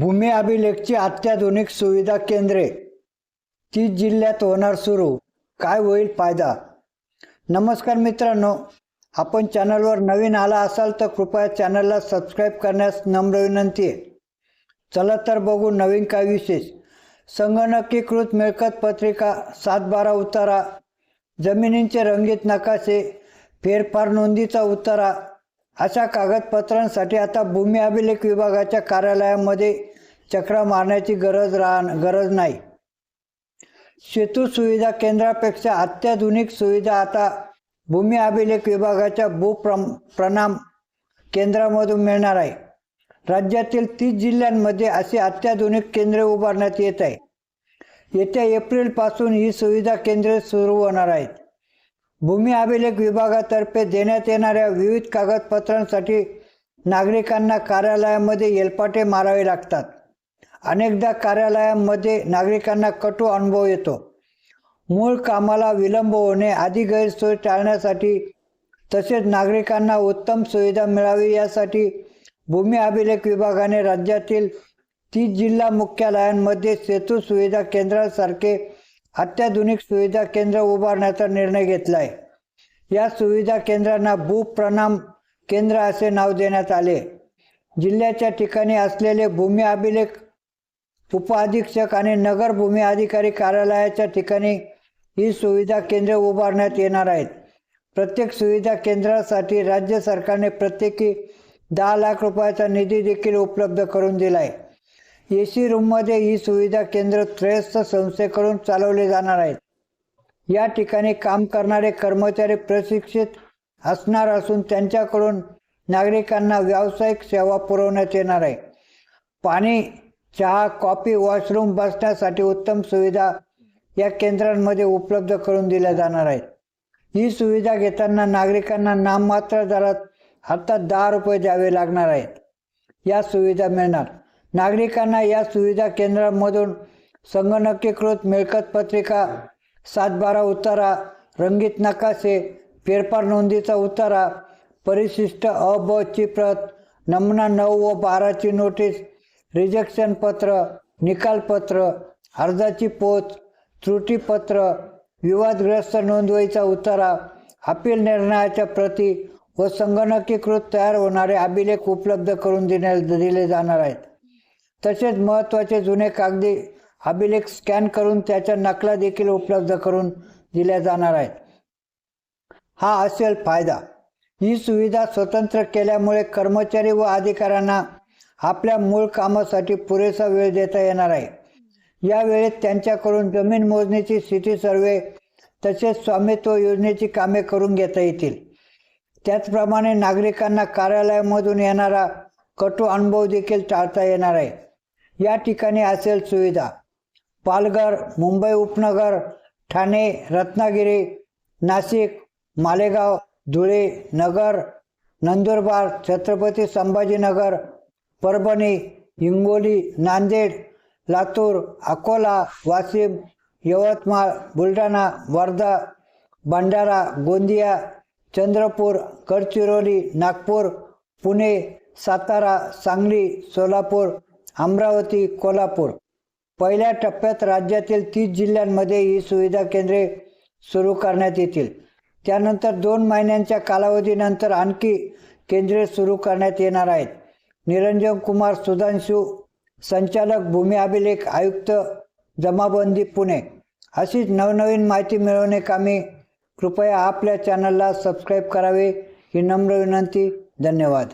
भूमी अभिलेखची अत्याधुनिक सुविधा केंद्रे. तीस जिल्ह्यात होणार सुरू. काय होईल फायदा? नमस्कार मित्रांनो आपण चॅनलवर नवीन आला असाल तर कृपया चॅनलला सबस्क्राईब करण्यास नम्र विनंती आहे. चला तर बघू नवीन काय विशेष. संगणकीकृत मिळकत पत्रिका सात बारा उतारा. जमिनींचे रंगीत नकाशे. फेरफार नोंदीचा उतारा. अशा कागदपत्रांसाठी आता भूमी अभिलेख विभागाच्या कार्यालयामध्ये चक्रा मारण्याची गरज राह गरज नाही. सेतू सुविधा केंद्रापेक्षा अत्याधुनिक सुविधा आता भूमी अभिलेख विभागाच्या भूप्रम प्रणाम केंद्रामधून मिळणार आहे. राज्यातील तीस जिल्ह्यांमध्ये अशी अत्याधुनिक केंद्रे उभारण्यात येत आहे. येत्या एप्रिलपासून ही सुविधा केंद्रे सुरू होणार आहेत. भूमी अभिलेख विभागातर्फे देण्यात येणाऱ्या विविध कागदपत्रांसाठी नागरिकांना कार्यालयामध्ये येलपाटे मारावे लागतात. अनेकदा कार्यालयामध्ये नागरिकांना कटू अनुभव येतो. मूळ कामाला विलंब होणे आदी गैरसोय टाळण्यासाठी तसेच नागरिकांना उत्तम सुविधा मिळावी यासाठी भूमी अभिलेख विभागाने राज्यातील तीस जिल्हा मुख्यालयांमध्ये सेतू सुविधा केंद्रासारखे अत्याधुनिक सुविधा केंद्र उभारण्याचा निर्णय घेतला आहे या सुविधा केंद्रांना भूप्रणाम केंद्र असे नाव देण्यात आले. जिल्ह्याच्या ठिकाणी असलेले भूमी अभिलेख उपअधीक्षक आणि नगर भूमी अधिकारी कार्यालयाच्या ठिकाणी ही सुविधा केंद्र उभारण्यात येणार आहेत. प्रत्येक सुविधा केंद्रासाठी राज्य सरकारने प्रत्येकी दहा लाख रुपयाचा निधी देखील उपलब्ध करून दिला आहे. ए सी रूममध्ये ही सुविधा केंद्र त्रयस्थ संस्थेकडून चालवले जाणार आहेत. या ठिकाणी काम करणारे कर्मचारी प्रशिक्षित असणार असून त्यांच्याकडून नागरिकांना व्यावसायिक सेवा पुरवण्यात येणार आहे. पाणी चहा कॉफी वॉशरूम बसण्यासाठी उत्तम सुविधा या केंद्रांमध्ये उपलब्ध करून दिल्या जाणार आहेत. ही सुविधा घेताना नागरिकांना नाममात्र दरात हातात दहा रुपये द्यावे लागणार आहेत. या सुविधा मिळणार. नागरिकांना या सुविधा केंद्रांमधून संगणकीकृत मिळकत पत्रिका सातबारा उतारा रंगीत नकाशे फेरफार नोंदीचा उतारा परिशिष्ट अ ब ची प्रत नमुना नऊ व बाराची नोटीस रिजेक्शन पत्र निकालपत्र अर्जाची पोच त्रुटीपत्र विवादग्रस्त नोंदवहीचा उतारा अपील निर्णयाच्या प्रती व संगणकीकृत तयार होणारे अभिलेख उपलब्ध करून देण्यास दिले जाणार आहेत. तसेच महत्त्वाचे जुने कागदी अभिलेख स्कॅन करून त्याच्या नकला देखील उपलब्ध करून दिल्या जाणार आहेत. हा असेल फायदा. ही सुविधा स्वतंत्र केल्यामुळे कर्मचारी व अधिकाऱ्यांना आपल्या मूळ कामासाठी पुरेसा वेळ देता येणार आहे. या वेळेत त्यांच्याकडून जमीन मोजणीची स्थिती सर्वे तसेच स्वामित्व योजनेची कामे करून घेता येतील. त्याचप्रमाणे नागरिकांना कार्यालयामधून येणारा कटू अनुभव देखील टाळता येणार आहे. या ठिकाणी असेल सुविधा. पालघर मुंबई उपनगर ठाणे रत्नागिरी नाशिक मालेगाव धुळे नगर नंदुरबार छत्रपती संभाजीनगर परभणी हिंगोली नांदेड लातूर अकोला वाशिम यवतमाळ बुलढाणा वर्धा भंडारा गोंदिया चंद्रपूर गडचिरोली नागपूर पुणे सातारा सांगली सोलापूर अमरावती कोल्हापूर. पहिल्या टप्प्यात राज्यातील तीस जिल्ह्यांमध्ये ही सुविधा केंद्रे सुरू करण्यात येतील. त्यानंतर दोन महिन्यांच्या कालावधीनंतर आणखी केंद्रे सुरू करण्यात येणार आहेत. निरंजन कुमार सुधांशू संचालक भूमी अभिलेख आयुक्त जमाबंदी पुणे. अशीच नवनवीन माहिती मिळवणे कामी कृपया आपल्या चॅनलला सबस्क्राईब करावे ही नम्र विनंती. धन्यवाद.